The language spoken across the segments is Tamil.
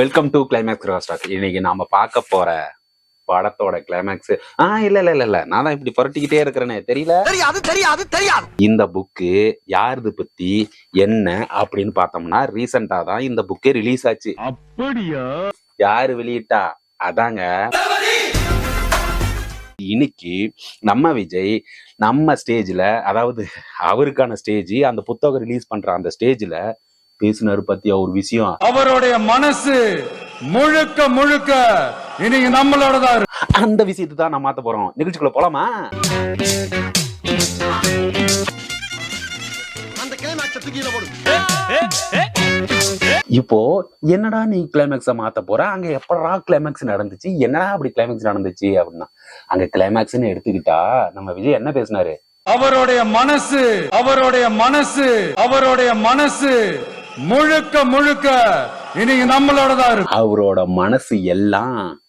வெல்கம் டு கிளைமேக்ஸ் ராஸ்டாக் இன்னைக்கு நாம பார்க்க போற படத்தோட கிளைமேக்ஸ் ஆ இல்ல இல்ல இல்ல இல்ல. நான் தான் இப்படி புரட்டிக்கிட்டே இருக்கிறேனே. தெரியல? தெரியாது தெரியாது தெரியாது. இந்த புக்கு யாருது பத்தி என்ன அப்படின்னு பார்த்தோம்னா ரீசெண்டா தான் இந்த புக்கே ரிலீஸ் ஆச்சு. அப்படியா? யாரு வெளியிட்டா? அதாங்க. இன்னைக்கு நம்ம விஜய் நம்ம ஸ்டேஜ்ல அதாவது அவருக்கான ஸ்டேஜ் அந்த புத்தகம் ரிலீஸ் பண்ற அந்த ஸ்டேஜ்ல பேசினாரு பத்தியா ஒரு விஷயம்? அவருடைய மனசு முழுக்க முழுக்க இன்னைக்கு நம்மளோடதான் இருக்கு. அந்த விஷயத்தை தான் நான் மாத்த போறோம். நிகழ்ச்சிக்குள்ள போலாமா? இப்போ என்னடா நீ கிளைமேக்ஸ மாத்த போற? அங்க எப்படா கிளைமேக்ஸ் நடந்துச்சு? என்னடா அப்படி கிளைமேக்ஸ் நடந்துச்சு அப்படின்னா? அங்க கிளைமேக்ஸ்னு எடுத்துக்கிட்டா நம்ம விஜய் என்ன பேசினாரு? அவருடைய மனசு அவருடைய மனசு அவருடைய மனசு முழுக்க முழுக்க இன்னைக்கு நம்மளோடதான் இருக்கு. அவரோட மனசு எல்லாம்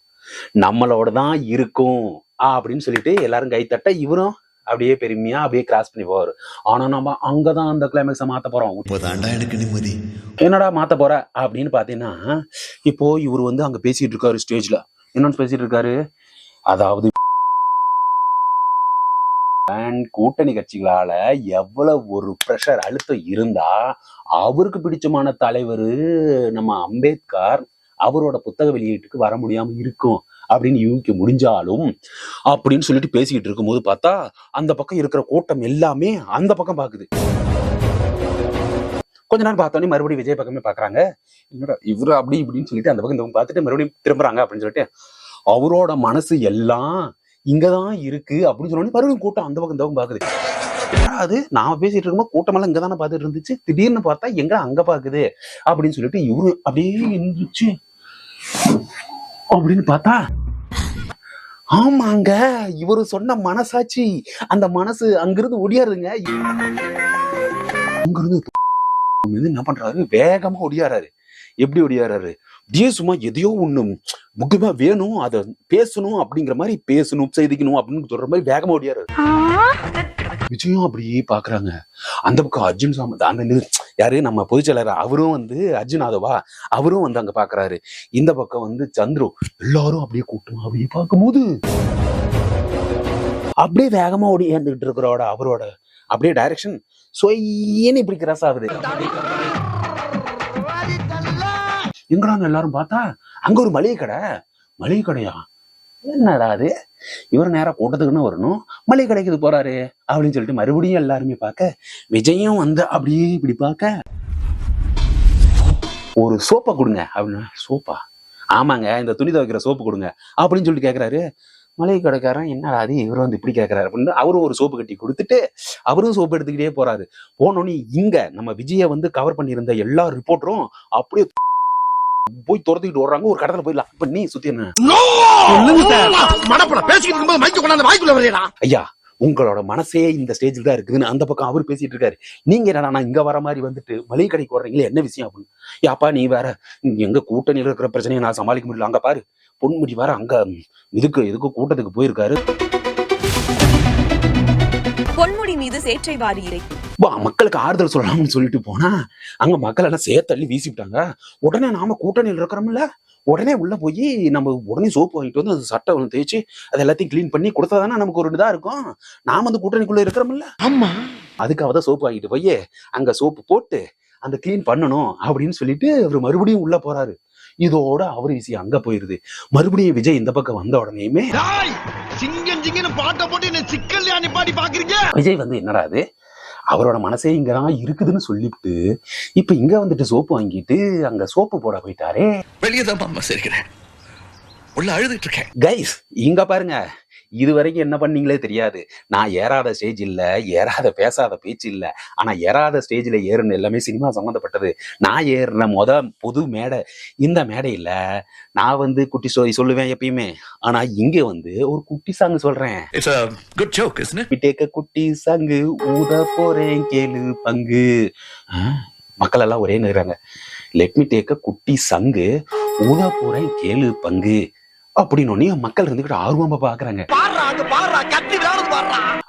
நம்மளோட தான் இருக்கும் அப்படின்னு சொல்லிட்டு எல்லாரும் கை தட்ட இவரும் அப்படியே பெருமையா அப்படியே கிராஸ் பண்ணி போவாரு. ஆனா நம்ம அங்கதான் அந்த கிளைமேக்ஸ மாத்த போறோம். இப்போதாண்டா எனக்கு நிம்மதி. என்னடா மாத்த போற? அப்படின்னு பாத்தீங்கன்னா இப்போ இவர் வந்து அங்க பேசிட்டு இருக்காரு ஸ்டேஜ்ல என்னன்னு பேசிட்டு இருக்காரு? அதாவது கூட்டணி கட்சிகளால எவ்வளவு ஒரு ப்ரெஷர் அழுத்தம் இருந்தா அவருக்கு பிடிச்சமான தலைவர் நம்ம அம்பேத்கர் அவரோட புத்தக வெளியீட்டுக்கு வர முடியாம இருக்கும் அப்படின்னு யூகிக்க முடிஞ்சாலும் அப்படின்னு சொல்லிட்டு பேசிக்கிட்டு இருக்கும்போது பார்த்தா அந்த பக்கம் இருக்கிற கூட்டம் எல்லாமே அந்த பக்கம் பாக்குது. கொஞ்ச நேரம் பார்த்தோன்னே மறுபடியும் விஜய் பக்கமே பாக்குறாங்க. என்னடா இவரு அப்படி இப்படின்னு சொல்லிட்டு அந்த பக்கம் இந்த பார்த்துட்டு மறுபடியும் திரும்புறாங்க அப்படின்னு சொல்லிட்டு அவரோட மனசு எல்லாம் இங்கதான் இருக்கு அப்படின்னு சொன்னோடனே மறுபடியும் கூட்டம் அந்த பக்கம் இந்த பக்கம் பாக்குது. அது? நாம பேசிட்டு இருக்கும்போது கூட்டமெல்லாம் இங்க தானே பார்த்துட்டு இருந்துச்சு. திடீர்னு பார்த்தா எங்க அங்க பாக்குது? அப்படின்னு சொல்லிட்டு இவரு அப்படியே இருந்துச்சு அப்படின்னு பார்த்தா ஆமாங்க இவரு சொன்ன மனசாட்சி. அந்த மனசு அங்கிருந்து ஒடியாருங்க அங்கிருந்து வந்து என்ன பண்றாரு? வேகமா ஒடியாராரு எப்படி ஒடியாராரு அப்படியே சும்மா எதையோ ஒண்ணு முக்கியமா வேணும் அதை பேசணும் அப்படிங்கிற மாதிரி பேசணும் செய்திக்கணும் அப்படின்னு சொல்ற மாதிரி வேகமா ஒடியாராரு விஜயும் அப்படியே பாக்குறாங்க. அந்த பக்கம் அர்ஜுன் அந்த இது யாரு? நம்ம பொதுச்செயலர் அவரும் வந்து அர்ஜுன் யாதவா அவரும் வந்து அங்க பாக்குறாரு. இந்த பக்கம் வந்து சந்துரு எல்லாரும் அப்படியே கூட்டமா அப்படியே பார்க்கும்போது அப்படியே வேகமா ஓடி ஏந்துகிட்டு இருக்கிறோட அவரோட அப்படியே டைரக்ஷன் சொய்யன்னு இப்படி கிராஸ் ஆகுது. எங்கடாங்க எல்லாரும் பார்த்தா? அங்க ஒரு மளிகை கடை மளிகை கடையா என்னடா அது? இவர் நேரம் கூட்டத்துக்குன்னு வரணும். மளிகை கடைக்கு போறாரு அப்படின்னு சொல்லிட்டு மறுபடியும் எல்லாருமே பார்க்க விஜயும் வந்து அப்படியே இப்படி பார்க்க. ஒரு சோப்பை கொடுங்க அப்படின்னா. சோப்பா? ஆமாங்க இந்த துணி துவைக்கிற சோப்பு கொடுங்க அப்படின்னு சொல்லிட்டு கேட்குறாரு மளிகை கடைக்காரன் என்னடா அது இவர் வந்து இப்படி கேட்கறாரு அப்படின்னு அவரும் ஒரு சோப்பு கட்டி கொடுத்துட்டு அவரும் சோப்பு எடுத்துக்கிட்டே போறாரு. போனோடனே இங்க நம்ம விஜய வந்து கவர் பண்ணியிருந்த எல்லா ரிப்போர்ட்டரும் அப்படியே போய் துரத்திக்கிட்டு ஓடுறாங்க. ஒரு கடத்துல போய் லாக் பண்ணி சுத்தி என்ன ஐயா உங்களோட மனசே இந்த ஸ்டேஜில் தான் இருக்குதுன்னு அந்த பக்கம் அவர் பேசிட்டு இருக்காரு. நீங்க என்னடா நான் இங்க வர மாதிரி வந்துட்டு மளிகை கடைக்கு வர்றீங்களே என்ன விஷயம் அப்படின்னு? யாப்பா நீ வேற எங்க கூட்டணியில் இருக்கிற பிரச்சனையை நான் சமாளிக்க முடியல. அங்க பாரு பொன்முடி வேற அங்க இதுக்கு இதுக்கு கூட்டத்துக்கு போயிருக்காரு. பொன்முடி மீது சேற்றை வாரி இறைக்கும். மக்களுக்கு ஆறுதல் சொல்லலாம்னு சொல்லிட்டு போனா அங்க மக்கள் எல்லாம் சேர்த்தள்ளி வீசிவிட்டாங்க. உடனே நாம கூட்டணியில் இருக்கிறோம்ல உடனே உள்ள போய் நம்ம உடனே சோப்பு வாங்கிட்டு வந்து அந்த சட்டை ஒன்று தேய்ச்சி அது எல்லாத்தையும் க்ளீன் பண்ணி கொடுத்தா தானே நமக்கு ஒரு இதா இருக்கும். நாம அந்த கூட்டணிக்குள்ள இருக்கிறோம்ல. ஆமா. அதுக்காக தான் சோப்பு வாங்கிட்டு போய் அங்க சோப்பு போட்டு அந்த க்ளீன் பண்ணணும் அப்படின்னு சொல்லிட்டு அவர் மறுபடியும் உள்ள போறாரு. இதோட அவர் விஷயம் அங்க போயிருது. மறுபடியும் விஜய் இந்த பக்கம் வந்த உடனேயுமே டாய் சிங்கம் சிங்கன்னு பாட்ட போட்டு என்ன சிக்கல்லையா நிப்பாட்டி பாக்குறீங்க? விஜய் வந்து என்னடா அது? அவரோட மனசே இங்கதான் இருக்குதுன்னு சொல்லிவிட்டு இப்ப இங்க வந்துட்டு சோப்பு வாங்கிட்டு அங்க சோப்பு போட போயிட்டாரே. வெளியே தான் உள்ள அழுதுட்டு இருக்கேன். கைஸ் இங்க பாருங்க. இது வரைக்கும் என்ன பண்ணீங்களே தெரியாது. நான் ஏறாத ஸ்டேஜ் இல்ல ஏறாத பேசாத பேச்சு இல்ல. ஆனா ஏறாத ஸ்டேஜ்ல ஏறுன எல்லாமே சினிமா சம்மந்தப்பட்டது நான் ஏறின முத புது மேடை இந்த மேடையில நான் வந்து குட்டி ஸ்டோரி சொல்லுவேன் எப்பயுமே. ஆனா இங்க வந்து ஒரு குட்டி சாங் சொல்றேன். It's a good joke isn't it? டேக்க குட்டி சங்கு ஊத போறேன் கேளு பங்கு. மக்கள் எல்லாம் ஒரே நிறாங்க லெட் மீ டேக்க குட்டி சங்கு ஊத போறேன் கேளு பங்கு. அப்படின்னு மக்கள் இருந்துகிட்டு ஆர்வமா பாக்குறாங்க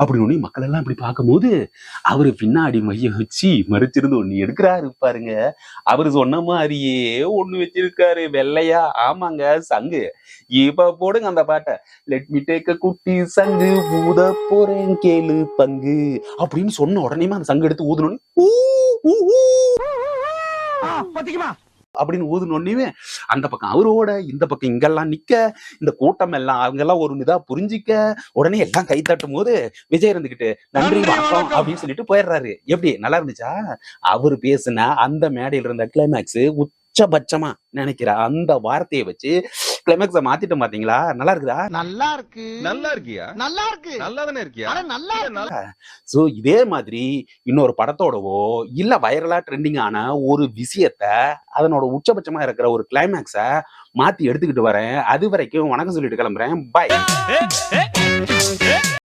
அப்படின்னு மக்கள் எல்லாம் இப்படி பார்க்கும்போது அவரு பின்னாடி மைய வச்சு மறிச்சிருந்து ஒண்ணு எடுக்கிறாரு பாருங்க. அவரு சொன்ன மாதிரியே ஒண்ணு வச்சிருக்காரு வெள்ளையா? ஆமாங்க சங்கு. இப்ப போடுங்க அந்த பாட்டை. லெட் மீ டேக் குட்டி சங்கு ஊத போறேன் கேளு பங்கு. அப்படின்னு சொன்ன உடனே அந்த சங்கு எடுத்து ஊதுனோடனே ஊ, ஊ, ஊ. அப்படின்னு ஊதுனோடனே அந்த பக்கம் அவரோட இந்த பக்கம் இங்கெல்லாம் நிக்க இந்த கூட்டம் எல்லாம் அவங்க எல்லாம் ஒரு இதா புரிஞ்சிக்க உடனே எல்லாம் கை தட்டும் போது விஜய் இருந்துகிட்டு நன்றி வணக்கம். அப்படின்னு சொல்லிட்டு போயிடுறாரு. எப்படி? நல்லா இருந்துச்சா? அவரு பேசுன அந்த மேடையில இருந்த கிளைமேக்ஸ் உச்சபட்சமா நினைக்கிற அந்த வார்த்தையை வச்சு கிளைமேக்ஸ மாத்திட்டோம் பாத்தீங்களா? நல்லா இருக்குதா? நல்லா இருக்கு. நல்லா இருக்கியா? நல்லா இருக்கு. நல்லா தானே இருக்கியா? அட நல்லா இருக்கு. சோ இதே மாதிரி இன்னொரு படத்தோடவோ இல்ல வைரலா ட்ரெண்டிங் ஆன ஒரு விஷயத்த அதனோட உச்சபட்சமா இருக்கிற ஒரு கிளைமேக்ஸ மாத்தி எடுத்துக்கிட்டு வரேன். அது வரைக்கும் வணக்கம் சொல்லிட்டு கிளம்புறேன். பாய்